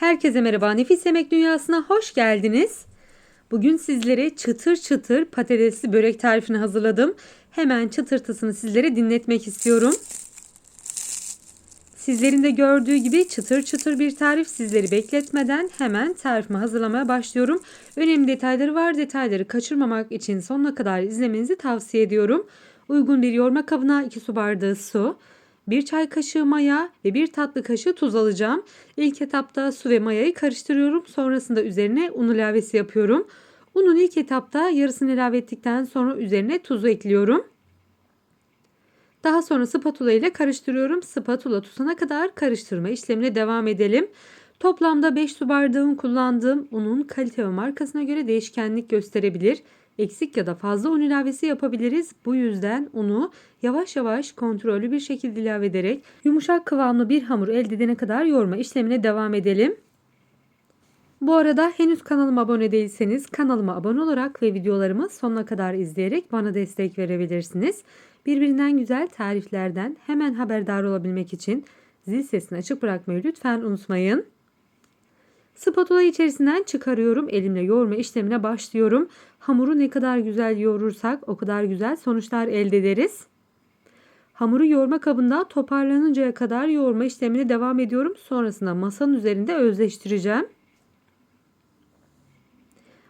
Herkese merhaba. Nefis Yemek Dünyası'na hoş geldiniz. Bugün sizlere çıtır çıtır patatesli börek tarifini hazırladım. Hemen çıtırtısını sizlere dinletmek istiyorum. Sizlerin de gördüğü gibi çıtır çıtır bir tarif sizleri bekletmeden hemen tarifimi hazırlamaya başlıyorum. Önemli detayları var. Detayları kaçırmamak için sonuna kadar izlemenizi tavsiye ediyorum. Uygun bir yoğurma kabına 2 su bardağı su, 1 çay kaşığı maya ve 1 tatlı kaşığı tuz alacağım. İlk etapta su ve mayayı karıştırıyorum. Sonrasında üzerine un ilavesi yapıyorum. Unun ilk etapta yarısını ilave ettikten sonra üzerine tuzu ekliyorum. Daha sonra spatula ile karıştırıyorum. Spatula tutana kadar karıştırma işlemine devam edelim. Toplamda 5 su bardağım kullandığım unun kalite ve markasına göre değişkenlik gösterebilir. Eksik ya da fazla un ilavesi yapabiliriz. Bu yüzden unu yavaş yavaş kontrollü bir şekilde ilave ederek yumuşak kıvamlı bir hamur elde edene kadar yoğurma işlemine devam edelim. Bu arada henüz kanalıma abone değilseniz kanalıma abone olarak ve videolarımı sonuna kadar izleyerek bana destek verebilirsiniz. Birbirinden güzel tariflerden hemen haberdar olabilmek için zil sesini açık bırakmayı lütfen unutmayın. Spatula içerisinden çıkarıyorum. Elimle yoğurma işlemine başlıyorum. Hamuru ne kadar güzel yoğurursak o kadar güzel sonuçlar elde ederiz. Hamuru yoğurma kabında toparlanıncaya kadar yoğurma işlemine devam ediyorum. Sonrasında masanın üzerinde özleştireceğim.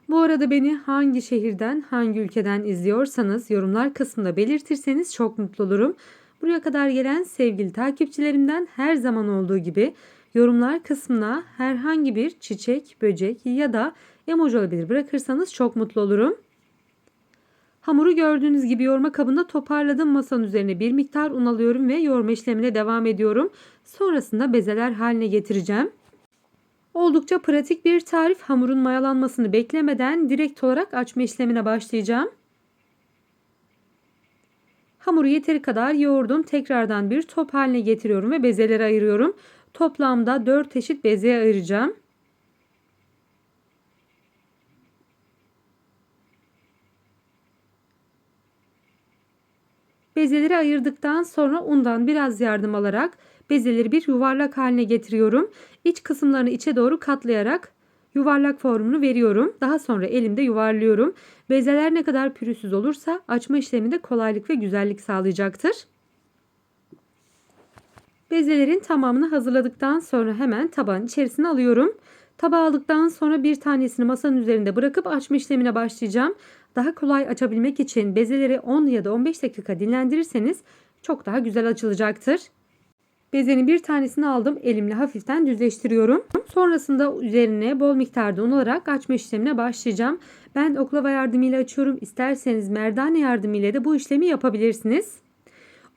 Bu arada beni hangi şehirden, hangi ülkeden izliyorsanız yorumlar kısmında belirtirseniz çok mutlu olurum. Buraya kadar gelen sevgili takipçilerimden her zaman olduğu gibi yorumlar kısmına herhangi bir çiçek, böcek ya da emoji olabilir bırakırsanız çok mutlu olurum. Hamuru gördüğünüz gibi yoğurma kabında toparladım. Masanın üzerine bir miktar un alıyorum ve yoğurma işlemine devam ediyorum. Sonrasında bezeler haline getireceğim. Oldukça pratik bir tarif. Hamurun mayalanmasını beklemeden direkt olarak açma işlemine başlayacağım. Hamuru yeteri kadar yoğurdum. Tekrardan bir top haline getiriyorum ve bezeleri ayırıyorum. Toplamda 4 eşit bezeye ayıracağım. Bezeleri ayırdıktan sonra undan biraz yardım alarak bezeleri bir yuvarlak haline getiriyorum. İç kısımlarını içe doğru katlayarak yuvarlak formunu veriyorum. Daha sonra elimde yuvarlıyorum. Bezeler ne kadar pürüzsüz olursa açma işleminde kolaylık ve güzellik sağlayacaktır. Bezelerin tamamını hazırladıktan sonra hemen tabağın içerisine alıyorum. Tabağı aldıktan sonra bir tanesini masanın üzerinde bırakıp açma işlemine başlayacağım. Daha kolay açabilmek için bezeleri 10 ya da 15 dakika dinlendirirseniz çok daha güzel açılacaktır. Bezenin bir tanesini aldım. Elimle hafiften düzleştiriyorum. Sonrasında üzerine bol miktarda un alarak açma işlemine başlayacağım. Ben oklava yardımıyla açıyorum. İsterseniz merdane yardımıyla da bu işlemi yapabilirsiniz.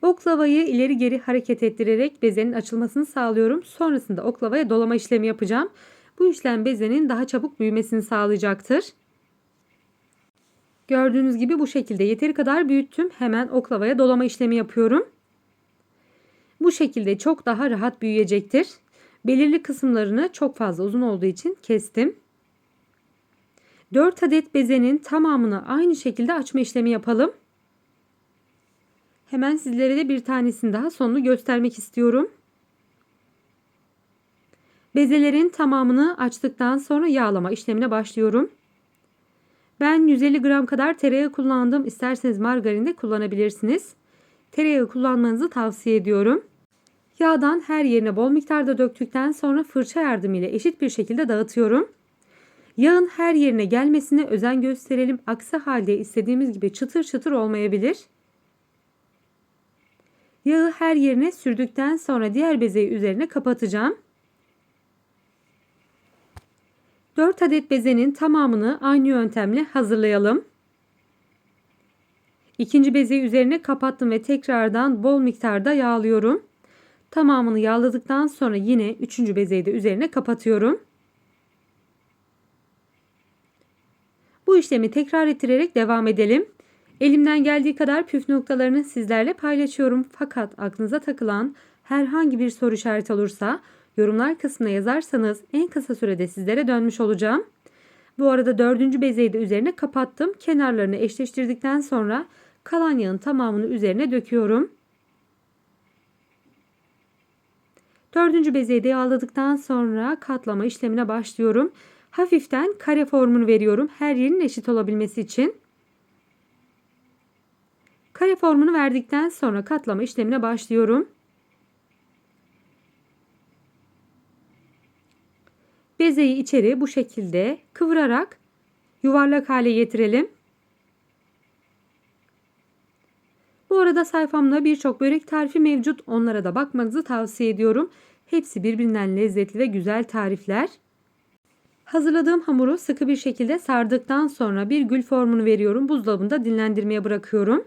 Oklavayı ileri geri hareket ettirerek bezenin açılmasını sağlıyorum. Sonrasında oklavaya dolama işlemi yapacağım. Bu işlem bezenin daha çabuk büyümesini sağlayacaktır. Gördüğünüz gibi bu şekilde yeteri kadar büyüttüm. Hemen oklavaya dolama işlemi yapıyorum. Bu şekilde çok daha rahat büyüyecektir. Belirli kısımlarını çok fazla uzun olduğu için kestim. 4 adet bezenin tamamını aynı şekilde açma işlemi yapalım. Hemen sizlere de bir tanesini daha sonunu göstermek istiyorum. Bezelerin tamamını açtıktan sonra yağlama işlemine başlıyorum. Ben 150 gram kadar tereyağı kullandım. İsterseniz margarin de kullanabilirsiniz. Tereyağı kullanmanızı tavsiye ediyorum. Yağdan her yerine bol miktarda döktükten sonra fırça yardımıyla eşit bir şekilde dağıtıyorum. Yağın her yerine gelmesine özen gösterelim. Aksi halde istediğimiz gibi çıtır çıtır olmayabilir. Yağı her yerine sürdükten sonra diğer bezeyi üzerine kapatacağım. 4 adet bezenin tamamını aynı yöntemle hazırlayalım. İkinci bezeyi üzerine kapattım ve tekrardan bol miktarda yağlıyorum. Tamamını yağladıktan sonra yine üçüncü bezeyi de üzerine kapatıyorum. Bu işlemi tekrar ettirerek devam edelim. Elimden geldiği kadar püf noktalarını sizlerle paylaşıyorum. Fakat aklınıza takılan herhangi bir soru işareti olursa yorumlar kısmına yazarsanız en kısa sürede sizlere dönmüş olacağım. Bu arada dördüncü bezeyi de üzerine kapattım. Kenarlarını eşleştirdikten sonra kalan yağın tamamını üzerine döküyorum. Dördüncü bezeyi de yağladıktan sonra katlama işlemine başlıyorum. Hafiften kare formunu veriyorum her yerin eşit olabilmesi için. Kare formunu verdikten sonra katlama işlemine başlıyorum. Bezeyi içeri bu şekilde kıvırarak yuvarlak hale getirelim. Bu arada sayfamda birçok börek tarifi mevcut. Onlara da bakmanızı tavsiye ediyorum. Hepsi birbirinden lezzetli ve güzel tarifler. Hazırladığım hamuru sıkı bir şekilde sardıktan sonra bir gül formunu veriyorum. Buzdolabında dinlendirmeye bırakıyorum.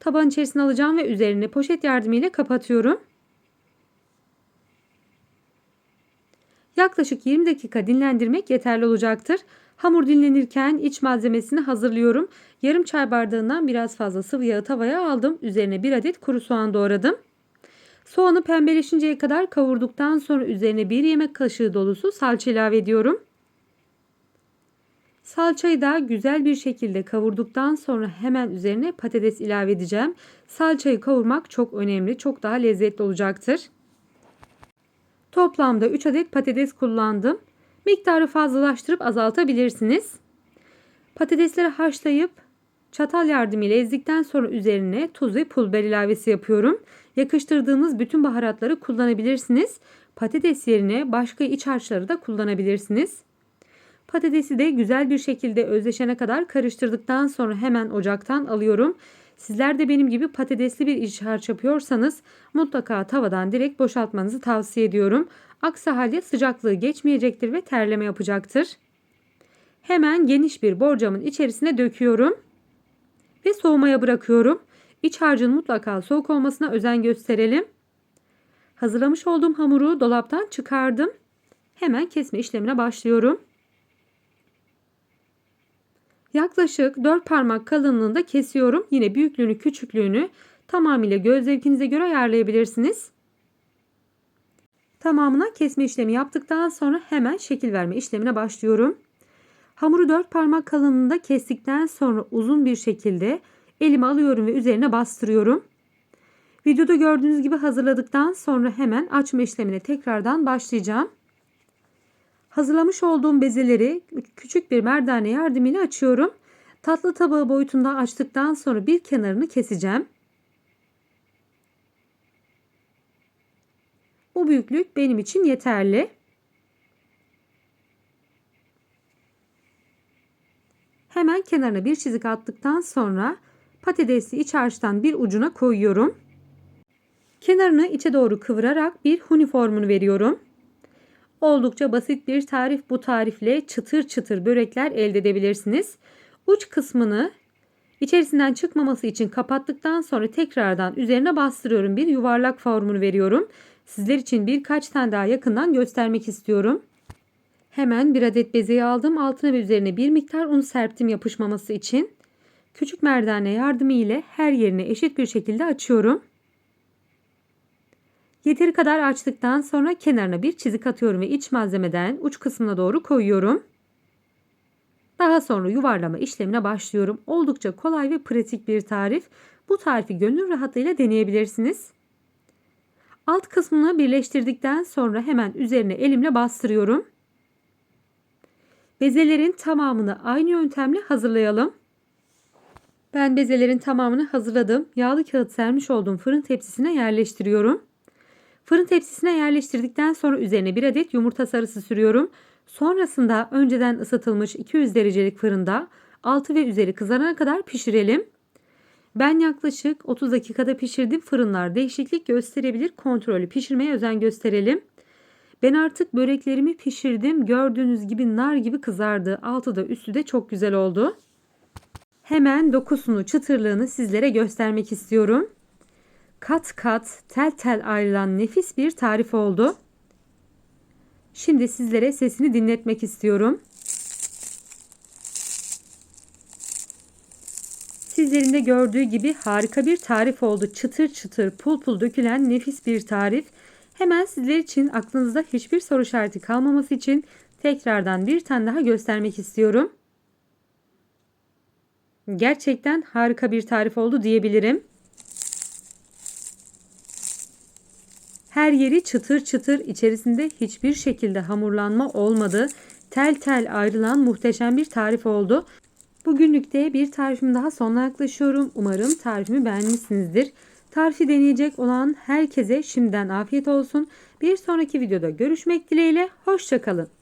Taban içerisine alacağım ve üzerine poşet yardımıyla kapatıyorum. Yaklaşık 20 dakika dinlendirmek yeterli olacaktır. Hamur dinlenirken iç malzemesini hazırlıyorum. Yarım çay bardağından biraz fazla sıvı yağı tavaya aldım. Üzerine bir adet kuru soğan doğradım. Soğanı pembeleşinceye kadar kavurduktan sonra üzerine bir yemek kaşığı dolusu salça ilave ediyorum. Salçayı da güzel bir şekilde kavurduktan sonra hemen üzerine patates ilave edeceğim. Salçayı kavurmak çok önemli. Çok daha lezzetli olacaktır. Toplamda 3 adet patates kullandım. Miktarı fazlalaştırıp azaltabilirsiniz. Patatesleri haşlayıp çatal yardımıyla ezdikten sonra üzerine tuz ve pul biber ilavesi yapıyorum. Yakıştırdığınız bütün baharatları kullanabilirsiniz. Patates yerine başka iç harçları da kullanabilirsiniz. Patatesi de güzel bir şekilde özleşene kadar karıştırdıktan sonra hemen ocaktan alıyorum. Sizler de benim gibi patatesli bir iç harç yapıyorsanız mutlaka tavadan direkt boşaltmanızı tavsiye ediyorum. Aksi halde sıcaklığı geçmeyecektir ve terleme yapacaktır. Hemen geniş bir borcamın içerisine döküyorum ve soğumaya bırakıyorum. İç harcın mutlaka soğuk olmasına özen gösterelim. Hazırlamış olduğum hamuru dolaptan çıkardım. Hemen kesme işlemine başlıyorum. Yaklaşık 4 parmak kalınlığında kesiyorum. Yine büyüklüğünü küçüklüğünü tamamıyla göz zevkinize göre ayarlayabilirsiniz. Tamamına kesme işlemi yaptıktan sonra hemen şekil verme işlemine başlıyorum. Hamuru 4 parmak kalınlığında kestikten sonra uzun bir şekilde elime alıyorum ve üzerine bastırıyorum. Videoda gördüğünüz gibi hazırladıktan sonra hemen açma işlemine tekrardan başlayacağım. Hazırlamış olduğum bezeleri küçük bir merdane yardımıyla açıyorum. Tatlı tabağı boyutunda açtıktan sonra bir kenarını keseceğim. Bu büyüklük benim için yeterli. Hemen kenarına bir çizik attıktan sonra patatesli iç harçtan bir ucuna koyuyorum. Kenarını içe doğru kıvırarak bir huni formunu veriyorum. Oldukça basit bir tarif. Bu tarifle çıtır çıtır börekler elde edebilirsiniz. Uç kısmını içerisinden çıkmaması için kapattıktan sonra tekrardan üzerine bastırıyorum. Bir yuvarlak formunu veriyorum. Sizler için birkaç tane daha yakından göstermek istiyorum. Hemen bir adet bezeyi aldım. Altına ve üzerine bir miktar un serptim yapışmaması için. Küçük merdane yardımı ile her yerine eşit bir şekilde açıyorum. Yeteri kadar açtıktan sonra kenarına bir çizik atıyorum ve iç malzemeden uç kısmına doğru koyuyorum. Daha sonra yuvarlama işlemine başlıyorum. Oldukça kolay ve pratik bir tarif. Bu tarifi gönül rahatlığıyla deneyebilirsiniz. Alt kısmını birleştirdikten sonra hemen üzerine elimle bastırıyorum. Bezelerin tamamını aynı yöntemle hazırlayalım. Ben bezelerin tamamını hazırladım. Yağlı kağıt sermiş olduğum fırın tepsisine yerleştiriyorum. Fırın tepsisine yerleştirdikten sonra üzerine bir adet yumurta sarısı sürüyorum. Sonrasında önceden ısıtılmış 200 derecelik fırında altı ve üzeri kızarana kadar pişirelim. Ben yaklaşık 30 dakikada pişirdim. Fırınlar değişiklik gösterebilir. Kontrollü pişirmeye özen gösterelim. Ben artık böreklerimi pişirdim. Gördüğünüz gibi nar gibi kızardı. Altı da üstü de çok güzel oldu. Hemen dokusunu, çıtırlığını sizlere göstermek istiyorum kat kat tel tel ayrılan nefis bir tarif oldu. Şimdi sizlere sesini dinletmek istiyorum. Sizlerin de gördüğü gibi harika bir tarif oldu. Çıtır çıtır pul pul dökülen nefis bir tarif. Hemen sizler için aklınızda hiçbir soru işareti kalmaması için tekrardan bir tane daha göstermek istiyorum. Gerçekten harika bir tarif oldu diyebilirim. Her yeri çıtır çıtır içerisinde hiçbir şekilde hamurlanma olmadı. Tel tel ayrılan muhteşem bir tarif oldu. Bugünlük de bir tarifim daha sonuna yaklaşıyorum. Umarım tarifimi beğenmişsinizdir. Tarifi deneyecek olan herkese şimdiden afiyet olsun. Bir sonraki videoda görüşmek dileğiyle. Hoşçakalın.